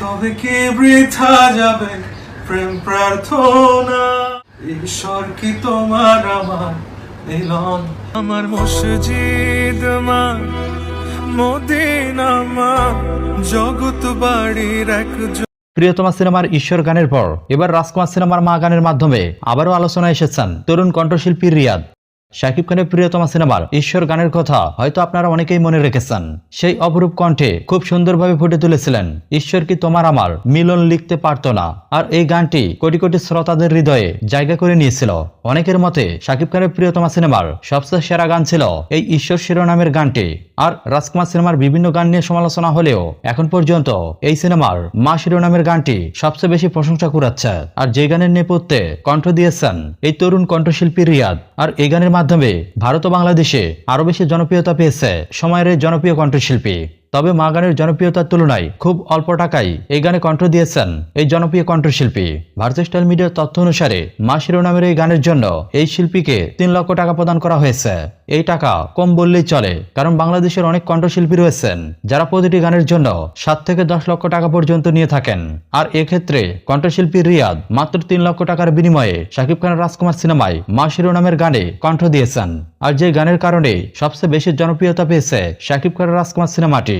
তবে কি বৃথা যাবে প্রেম প্রার্থনা? ঈশ্বর কি তোমার আমার মিলন? আমার মসজিদ মা বাড়ির এক প্রিয়তমা সিনেমার ঈশ্বর গানের পর, এবার রাজকুমার সিনেমার মা গানের মাধ্যমে আবারও আলোচনায় এসেছেন তরুণ কণ্ঠশিল্পী রিয়াদ। শাকিব খানের প্রিয়তম সিনেমার ঈশ্বর গানের কথা হয়তো আপনারা অনেকেই মনে রেখেছেন। সেই অপরূপ কণ্ঠে খুব সুন্দরভাবে ফুটে তুলেছিলেন, ঈশ্বর কি তোমার আমার? মিলন লিখতে পারত না। আর এই গানটি কোটি কোটি শ্রোতাদের হৃদয়ে জায়গা করে নিয়েছিল। অনেকের মতে শাকিব খানের প্রিয়তমা সিনেমার সবচেয়ে সেরা গান ছিল এই ঈশ্বর শিরোনামের গানটি। আর রাজকুমার সিনেমার বিভিন্ন গান নিয়ে সমালোচনা হলেও এখন পর্যন্ত এই সিনেমার মা শিরোনামের গানটি সবচেয়ে বেশি প্রশংসা কুড়াচ্ছে। আর যে গানের নেপথ্যে কণ্ঠ দিয়েছেন এই তরুণ কণ্ঠশিল্পী রিয়াদ। আর এই গানের মাধ্যমে ভারত ও বাংলাদেশে আরও বেশি জনপ্রিয়তা পেয়েছে সময়ের জনপ্রিয় কণ্ঠশিল্পী। তবে মা গানের জনপ্রিয়তার তুলনায় খুব অল্প টাকায় এই গানে কণ্ঠ দিয়েছেন এই জনপ্রিয় কণ্ঠশিল্পী। ভারতীয় স্টাইল মিডিয়ার তথ্য অনুসারে মা শিরোনামের এই গানের জন্য এই শিল্পীকে তিন লক্ষ টাকা প্রদান করা হয়েছে। এই টাকা কম বললেই চলে, কারণ বাংলাদেশের অনেক কণ্ঠশিল্পী রয়েছেন, যারা প্রতিটি গানের জন্য সাত থেকে দশ লক্ষ টাকা পর্যন্ত নিয়ে থাকেন। আর এক্ষেত্রে কণ্ঠশিল্পী রিয়াদ মাত্র তিন লক্ষ টাকার বিনিময়ে শাকিব খানের রাজকুমার সিনেমায় মা শিরোনামের গানে কণ্ঠ দিয়েছেন। আর যে গানের কারণে সবচেয়ে বেশি জনপ্রিয়তা পেয়েছে শাকিব খানের রাজকুমার সিনেমাটি।